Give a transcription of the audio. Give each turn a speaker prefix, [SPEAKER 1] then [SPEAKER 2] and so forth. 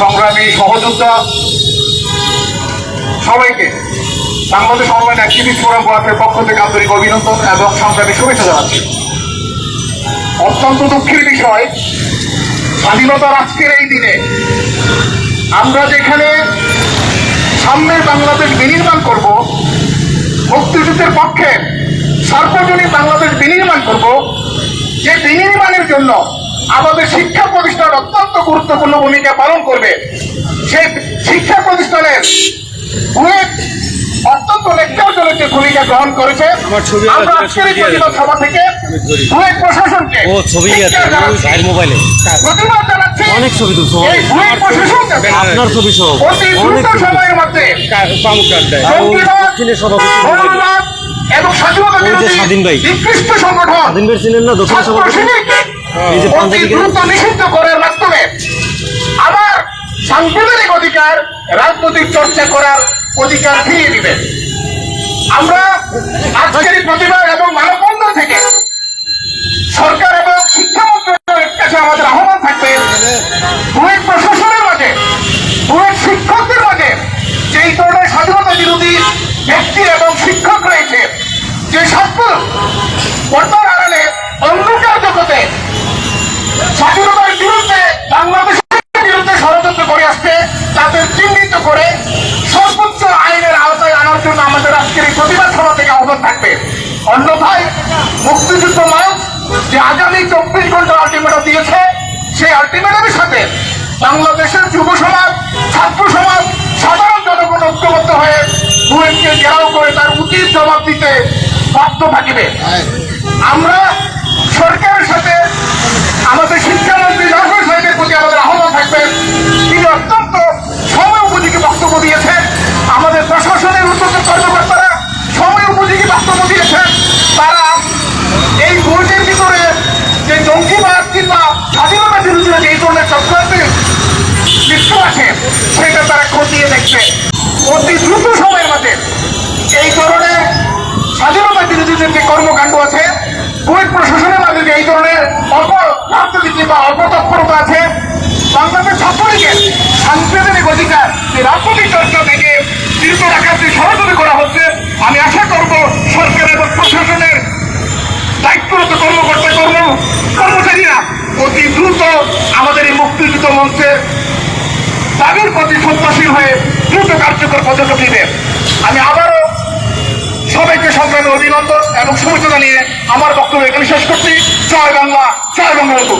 [SPEAKER 1] সংগ্রামী সহযোদ্ধা সবাইকে বাংলাদেশ অনলাইন অ্যাক্টিভিস্ট ফোরাম ব্লকের পক্ষ থেকে আন্তরিক অভিনন্দন এবং সংগ্রামী শুভেচ্ছা জানাচ্ছি। অত্যন্ত দুঃখের বিষয়, স্বাধীনতার আজকের এই দিনে আমরা যেখানে সামনের বাংলাদেশ বিনির্মাণ করব, মুক্তিযুদ্ধের পক্ষে সার্বজনীন বাংলাদেশ বিনির্মাণ করব, যে বিনির্মাণের জন্য আমাদের শিক্ষা প্রতিষ্ঠান অত্যন্ত গুরুত্বপূর্ণ ভূমিকা পালন করবে। সেই শিক্ষা প্রতিষ্ঠানের অত্যন্ত যে ভূমিকা গ্রহণ করেছে।
[SPEAKER 2] আমরা
[SPEAKER 1] আজকের এই প্রতিবাদ সভা থেকে
[SPEAKER 2] আমি
[SPEAKER 1] প্রশাসনকে
[SPEAKER 2] ও ছবি আছে ভাইয়ের মোবাইলে।
[SPEAKER 1] প্রতিবাদ জানাচ্ছি।
[SPEAKER 2] অনেক ছবি তুলছো,
[SPEAKER 1] এই
[SPEAKER 2] অনেক।
[SPEAKER 1] প্রশাসন
[SPEAKER 2] আপনার ছবি সহ অনেক
[SPEAKER 1] সময়ের মধ্যে
[SPEAKER 2] পামুক আড্ডায় আর ওই
[SPEAKER 1] জঙ্গিবাদ,
[SPEAKER 2] দক্ষিণের সভাপতি
[SPEAKER 1] এবং স্বাধীনতা
[SPEAKER 2] ওই স্বাধীন ভাই।
[SPEAKER 1] নিকৃষ্ট সংগঠন।
[SPEAKER 2] স্বাধীন বের ছিলেন না দক্ষিণ সভাপতি।
[SPEAKER 1] অতি দ্রুত নিষিদ্ধ করার মাধ্যমে আবার সাংবিধানিক অধিকার রাজনৈতিক চর্চা করার অধিকার ফিরিয়ে দিবে। আমরা আজকের প্রতিবাদ এবং মানববন্ধন থেকে সরকার এবং শিক্ষা মন্ত্রণালয়ের কাছে আমাদের আহ্বান থাকবে বুয়েট প্রশাসনের মাঝে বুয়েট শিক্ষকদের মাঝে যে এই ধরনের স্বাধীনতা বিরোধী ব্যক্তি এবং শিক্ষক রয়েছে যে সকল পর্দার আড়ালে অন্ধকার জগতে স্বাধীনতার বিরুদ্ধে বাংলাদেশের বিরুদ্ধে ষড়যন্ত্র করে আসছে তাদের চিহ্নিত করে সর্বোচ্চ আইনের আওতায় আনার জন্য আমাদের আজকের এই প্রতিবাদ সভা থেকে আহ্বান থাকবে। অন্যথায় মুক্তিযুদ্ধ মানুষ যে আগামী চব্বিশ ঘণ্টা আলটিমেটাম দিয়েছে সেই আলটিমেটামের সাথে বাংলাদেশের যুব সমাজ ছাত্র সমাজ সাধারণ জনগণ ঐক্যবদ্ধ হয়ে বুয়েটকে ঘেরাও করে তার উচিত জবাব দিতে বাধ্য থাকিবে। আমরা সরকারের সাথে আমাদের শিক্ষামন্ত্রী নাসর সাহেবের প্রতি আমাদের আহ্বান থাকবে। তিনি অত্যন্ত সময় উপযোগী বক্তব্য দিয়েছেন। আমাদের প্রশাসনের উদ্যোগের কর্মকর্তারা সময় উপযোগী বক্তব্য দিয়েছেন। তারা এই বোর্ডের ভিতরে যে জঙ্গিবাদ কিংবা স্বাধীনতা বিরোধীরা যে এই ধরনের চক্রান্তের লিপ্ত আছে, সেটা তারা খতিয়ে দেখছে। অতি দ্রুত সময়ের মাঝে এই ধরনের স্বাধীনতা বিরোধীদের যে কর্মকাণ্ড আছে। কুয়েত প্রশাসনের মাঝে যে এই ধরনের রাজনীতি বা অল্প তৎপরতা আছে, বাংলাদেশ ছাত্রলীগের সাংবিধানিক অধিকার যে রাজনৈতিক চর্চা থেকে বিরত রাখার যে ষড়যন্ত্র করা হচ্ছে, আমি আশা করব সরকার এবং প্রশাসনের দায়িত্বরত কর্মকর্তা কর্ম কর্মচারীরা অতি দ্রুত আমাদের এই মুক্তিযুদ্ধ মঞ্চে তাদের প্রতি সন্ত্রাসীল হয়ে দ্রুত কার্যকর পদক্ষেপ নেবে। আমি আবারও সবাইকে সংগ্রামে অভিনন্দন এবং শুভেচ্ছা জানিয়ে আমার বক্তব্য এখানে শেষ করছি। জয় বাংলা, জয় বঙ্গবন্ধু।